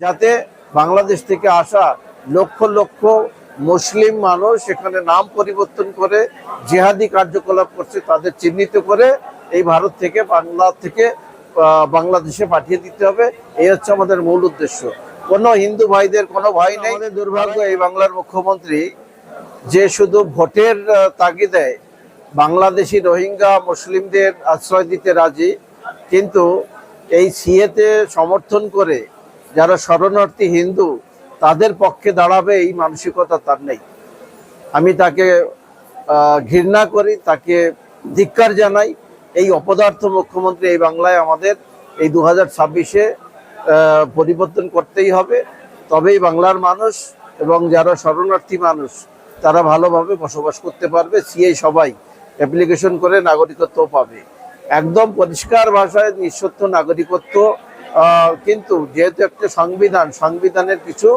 যাতে বাংলাদেশ থেকে আসা লক্ষ লক্ষ মুসলিম মানুষ এখানে নাম পরিবর্তন করে জেহাদি কার্যকলাপ করছে তাদের চিহ্নিত করে এই ভারত থেকে বাংলা থেকে বাংলাদেশে পাঠিয়ে দিতে হবে। এই হচ্ছে আমাদের মূল উদ্দেশ্য। কোনো হিন্দু ভাইদের কোনো ভয় নেই। দুর্ভাগ্য এই বাংলার মুখ্যমন্ত্রী যে শুধু ভোটের তাগিদে বাংলাদেশি রোহিঙ্গা মুসলিমদের আশ্রয় দিতে রাজি কিন্তু এই সিএতে সমর্থন করে যারা শরণার্থী হিন্দু, তাদের পক্ষে দাঁড়াবে এই মানসিকতা তার নেই। আমি তাকে ঘৃণা করি, তাকে ধিক্কার জানাই। এই অপদার্থ মুখ্যমন্ত্রী এই বাংলায় আমাদের এই দু হাজার ছাব্বিশে পরিবর্তন করতেই হবে। তবেই বাংলার মানুষ এবং যারা শরণার্থী মানুষ, তারা ভালোভাবে বসবাস করতে পারবে। সিএ সবাই অ্যাপ্লিকেশন করে নাগরিকত্ব পাবে। একদম পরিষ্কার ভাষায় নিঃসত্ব নাগরিকত্ব কিন্তু যেহেতু একটা সংবিধান, সংবিধানের কিছু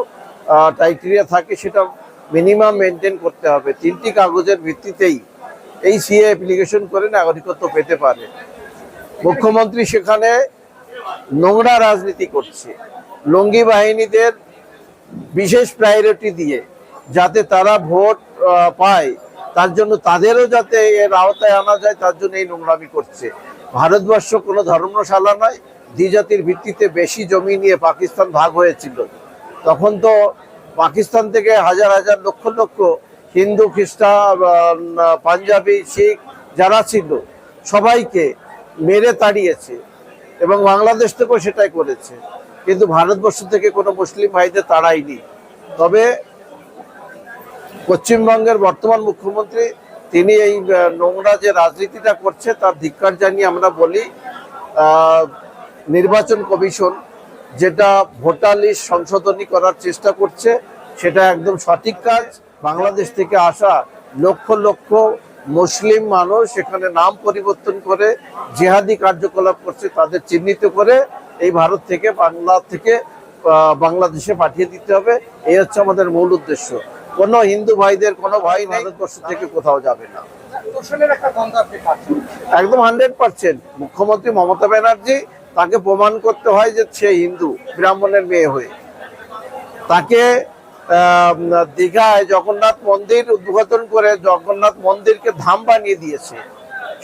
টাইটেরিয়া থাকে, সেটা মিনিমাম মেনটেন করতে হবে। তিনটি কাগজের ভিত্তিতেই এই সিএ অ্যাপ্লিকেশন করে নাগরিকত্ব পেতে পারে। মুখ্যমন্ত্রী সেখানে নোংরা রাজনীতি করছে। লঙ্গি বাহিনীদের বিশেষ প্রায়োরিটি দিয়ে যাতে তারা ভোট পায়, তার জন্য তাদেরও যাতে এর আওতায় আনা যায়, তার জন্য এই নোংরামি করছে। ভারতবর্ষ কোনো ধর্মশালা নয় দ্বিজাতির ভিত্তিতে বেশি জমি নিয়ে পাকিস্তান ভাগ হয়েছিল। তখন তো পাকিস্তান থেকে হাজার হাজার লক্ষ লক্ষ হিন্দু, খ্রিস্টান পাঞ্জাবি, শিখ যারা ছিল, সবাইকে মেরে তাড়িয়েছে এবং বাংলাদেশ থেকেও সেটাই করেছে। কিন্তু ভারতবর্ষ থেকে কোনো মুসলিম ভাইদের তাড়ায়নি তবে পশ্চিমবঙ্গের বর্তমান মুখ্যমন্ত্রী, তিনি এই নোংরা যে রাজনীতিটা করছে, তার ধিক্কার জানিয়ে আমরা বলি নির্বাচন কমিশন যেটা ভোটার লিস্ট সংশোধনী করার চেষ্টা করছে সেটা একদম সঠিক কাজ। বাংলাদেশ থেকে আসা লক্ষ লক্ষ মুসলিম মানুষ এখানে নাম পরিবর্তন করে জেহাদি কার্যকলাপ করছে তাদের চিহ্নিত করে এই ভারত থেকে বাংলা থেকে বাংলাদেশে পাঠিয়ে দিতে হবে। এই হচ্ছে আমাদের মূল উদ্দেশ্য। কোনো হিন্দু ভাইদের কোনো ভাই ভারতবর্ষ থেকে কোথাও যাবে না। একদম হান্ড্রেড পার্সেন্ট মুখ্যমন্ত্রী মমতা ব্যানার্জি তাকে প্রমাণ করতে হয় যে সে হিন্দু, ব্রাহ্মণের মেয়ে হয়ে। তাকে দীঘায় জগন্নাথ মন্দির উদ্বোধন করে জগন্নাথ মন্দিরকে ধাম বানিয়ে দিয়েছে।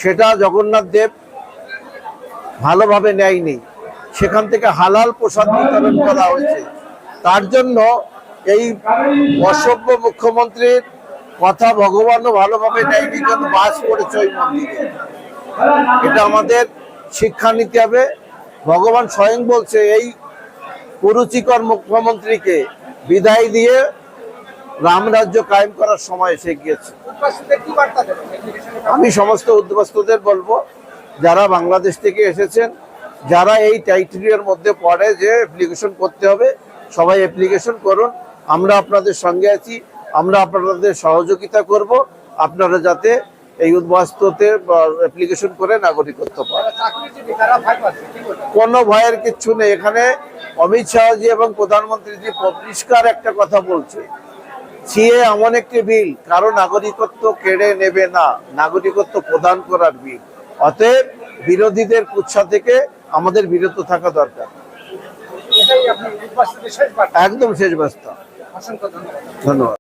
সেটা জগন্নাথ দেব ভালোভাবে নেয়নি। সেখান থেকে হালাল প্রসাদ বিতরণ করা হয়েছে। তার জন্য এই অসভ্য মুখ্যমন্ত্রীর কথা ভগবানও ভালোভাবে নেয়নি জন্য বাস করেছে ওই মন্দিরে। এটা আমাদের শিক্ষা নিতে হবে। ভগবান স্বয়ং বলছে, এই কুরুচিকর মুখ্যমন্ত্রীকে বিদায় দিয়ে রামরাজ্য কায়েম করার সময় এসে গিয়েছে। আমি সমস্ত উদ্বাস্তুদের বলব, যারা বাংলাদেশ থেকে এসেছেন, যারা এই টাইটেরিয়ার মধ্যে পড়ে যে অ্যাপ্লিকেশন করতে হবে, সবাই অ্যাপ্লিকেশন করুন। আমরা আপনাদের সঙ্গে আছি, আমরা আপনাদের সহযোগিতা করব, আপনারা যাতে এই উদ্বাস্তুতে অ্যাপ্লিকেশন করে নাগরিকত্ব বলবেন কোনো ভয়ের কিচ্ছু নেই। এখানে অমিত শাহজি এবং প্রধানমন্ত্রীজি পরিষ্কার একটা কথা বলছে। সিএ এমন একটি বিল কারও নাগরিকত্ব কেড়ে নেবে না। নাগরিকত্ব প্রদান করার বিল। অতএব বিরোধীদের কুৎসা থেকে আমাদের বিরত থাকা দরকার। একদম শেষ বাস্তা ধন্যবাদ।